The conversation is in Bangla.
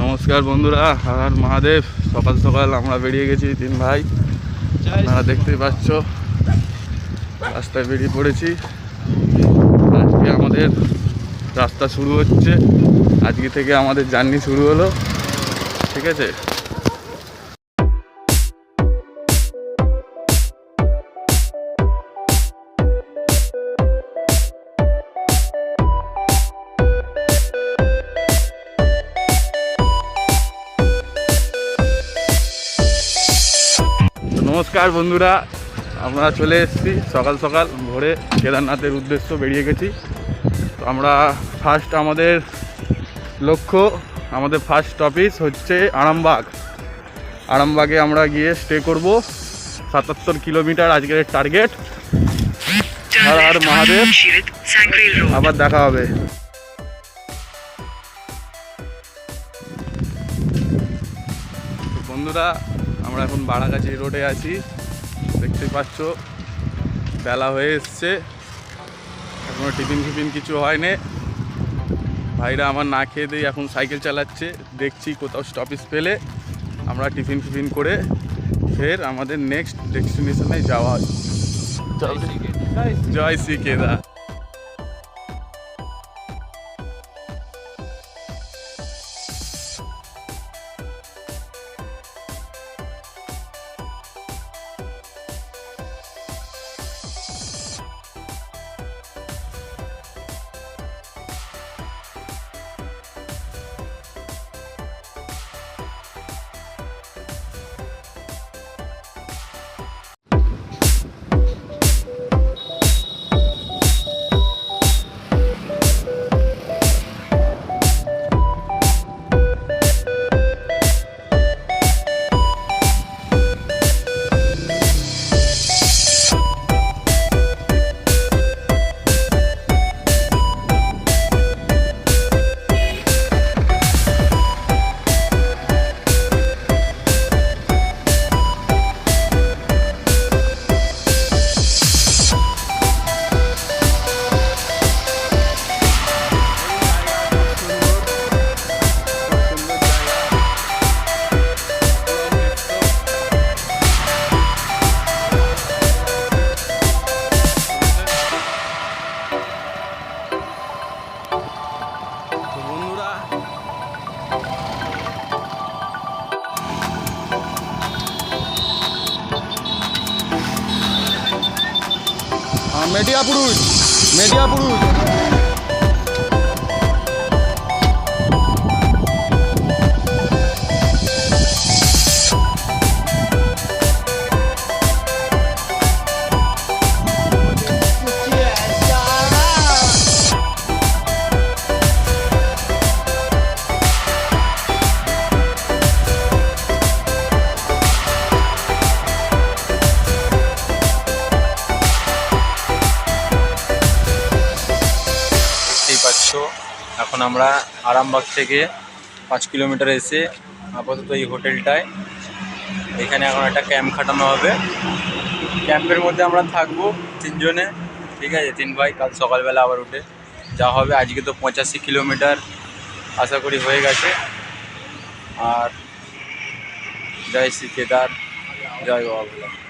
নমস্কার বন্ধুরা আর মহাদেব। সকাল সকাল আমরা বেরিয়ে গেছি তিন ভাই। আপনারা দেখতেই পাচ্ছ, রাস্তায় বেরিয়ে পড়েছি। আজকে আমাদের রাস্তা শুরু হচ্ছে। আজকে থেকে আমাদের জার্নি শুরু হলো। ঠিক আছে? নমস্কার বন্ধুরা, আমরা চলে এসেছি। সকাল সকাল ভোরে কেদারনাথের উদ্দেশ্য বেরিয়ে গেছি। তো আমরা ফার্স্ট আমাদের লক্ষ্য, আমাদের ফার্স্ট স্টপিস হচ্ছে আরামবাগ। আরামবাগে আমরা গিয়ে স্টে করব। সাতাত্তর কিলোমিটার আজকের টার্গেট আর মহাদেব, আবার দেখা হবে। বন্ধুরা আমরা এখন বাড়াগাছি রোডে আছি। দেখতে পাচ্ছ বেলা হয়ে এসছে। এখনও টিফিন ফিফিন কিছু হয়নি। ভাইরা আমার না খেয়ে দিয়ে এখন সাইকেল চালাচ্ছে। দেখছি কোথাও স্টপেজ পেলে আমরা টিফিন ফিফিন করে ফের আমাদের নেক্সট ডেস্টিনেশনে যাওয়া জয় শ্রী কেদার মেডিয়া পুরুষ মেডিয়া পুরুষ। এখন আমরা আরামবাগ থেকে পাঁচ কিলোমিটার এসে আপাতত এই হোটেলটায়। এখানে এখন একটা ক্যাম্প খাটানো হবে। ক্যাম্পের মধ্যে আমরা থাকব তিনজনে, ঠিক আছে? তিন ভাই, কাল সকালবেলা আবার উঠে যা হবে। আজকে তো পঁচাশি কিলোমিটার আশা করি হয়ে গেছে। আর জয় শ্রী কেদার, জয় বাবা।